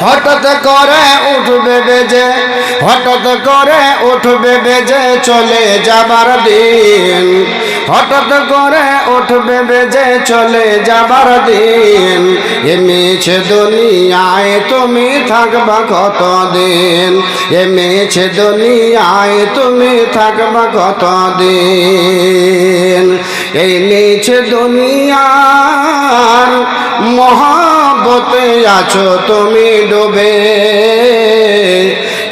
হঠাৎ করে উঠবে বেজে, হঠাৎ করে উঠবে বেজে চলে যাবার দিন। হঠাৎ করে উঠবে বেজে চলে যাবার দিন। এ মিছে দুনিয়ায় তুমি থাকবা কতদিন? এ মিছে দুনিয়ায় তুমি থাকবা কতদিন? এই মিছে দুনিয়ার আছো তুমি ডুবে।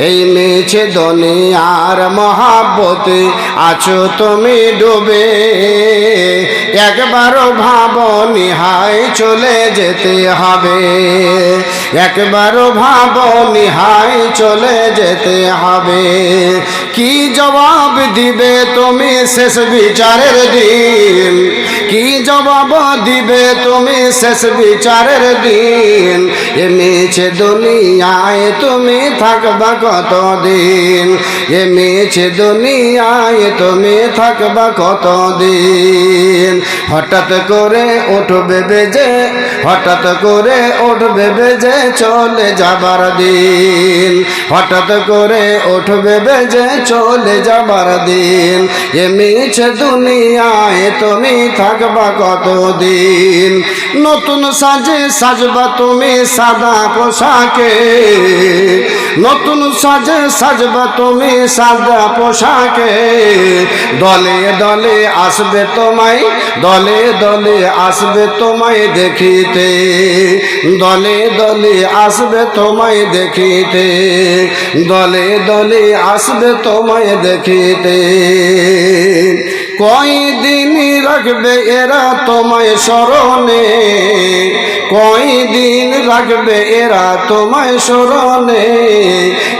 এই মিছে দুনিয়ার মহাবতে আছো তুমি ডুবে। একবারও ভাব নিহাই চলে যেতে হবে। একবারও ভাব নিহাই চলে যেতে হবে। কি জবাব দিবে তুমি শেষ বিচারের দিন? কি জবাব দিবে তুমি শেষ বিচারের দিন? এ মিছে দুনিয়ায় তুমি থাকবা কতদিন? এ মিছে দুনিয়ায় তুমি থাকবা কতদিন? হঠাৎ করে উঠবে বেজে, হঠাৎ করে উঠবে বেজে চলে যাবার দিন। হঠাৎ করে উঠবে বেজে চলে যাবার দিন। এ মিছে দুনিয়ায় তুমি থাকবা কতদিন? নতুন সাজে সাজবা তুমি সাদা পোশাকে। নতুন সাজে সাজবা তুমি সাদা পোশাকে। দলে দলে আসবে তোমায়, দলে দলে আসবে তোমায় দেখিতে। দলে দলে আসবে তোমায় দেখিতে। দলে দলে আসবে তোমায় দেখিতে। কয়দিন রাখবে এরা তোমায় স্মরণে? কয়দিন রাখবে এরা তোমায় স্মরণে?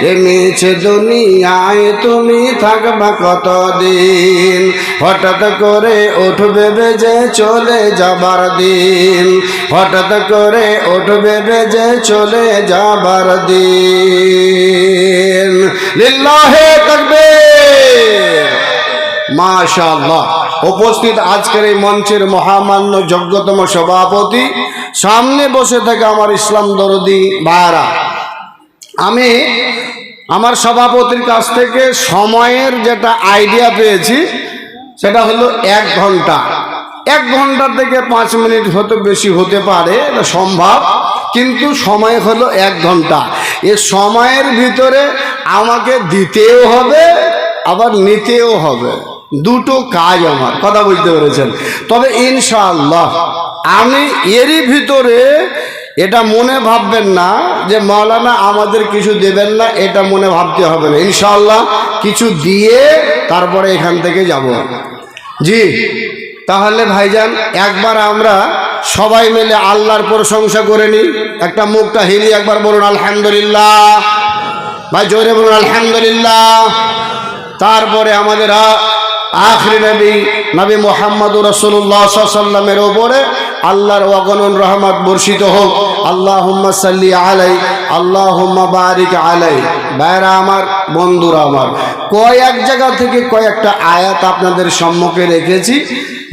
এ মিছে দুনিয়ায় তুমি থাকবা কতদিন? হঠাৎ করে উঠবে বেজে চলে যাবার দিন। হঠাৎ করে উঠবে বেজে চলে যাবার দিন। লিল্লাহে তাকবীর। মাশাআল্লাহ। উপস্থিত আজকের এই মঞ্চের মহামান্য যোগ্যতম সভাপতি, সামনে বসে থাকে আমার ইসলাম দরদি ভাইরা আমি আমার সভাপতির কাছ থেকে সময়ের যেটা আইডিয়া পেয়েছি, সেটা হলো এক ঘণ্টা। এক ঘণ্টা থেকে পাঁচ মিনিট হতে বেশি হতে পারে, এটা সম্ভব, কিন্তু সময় হলো এক ঘণ্টা। এ সময়ের ভিতরে আমাকে দিতেও হবে, আবার নিতেও হবে। দুটো কাজ আমার, কথা বুঝতে পেরেছেন। তবে ইনশাআল্লাহ, আমি এরই ভিতরে এটা মনে ভাববেন না যে মাওলানা আমাদের কিছু দেবেন না, এটা মনে ভাবতে হবে না। ইনশাআল্লাহ কিছু দিয়ে তারপরে এখান থেকে যাব। জি, তাহলে ভাইজান, একবার আমরা সবাই মিলে আল্লাহর প্রশংসা করে নিই। একটা মুখটা হিলি একবার বলুন, আলহামদুলিল্লাহ। ভাই, জোরে বলুন, আলহামদুলিল্লাহ। তারপরে আমাদের আখরি নবী নবী মোহাম্মদ রসুল্লাহ সাল্লামের ওপরে আল্লাহর অগণন রহমত বর্ষিত হোক। আল্লাহ সাল্লি আলাই আল্লাহ বারিক আলাই। ভাইরা আমার, বন্ধুরা আমার, কয়েক জায়গা থেকে কয়েকটা আয়াত আপনাদের সম্মুখে রেখেছি,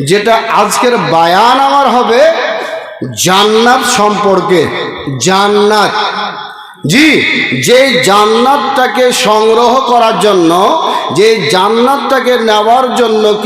যেটা আজকের বায়ান আমার হবে জান্নাত সম্পর্কে। জান্নাত। জি যে জান্নাতটাকে সংগ্রহ করার জন্য যে জান্নাতটাকে নেওয়ার জন্য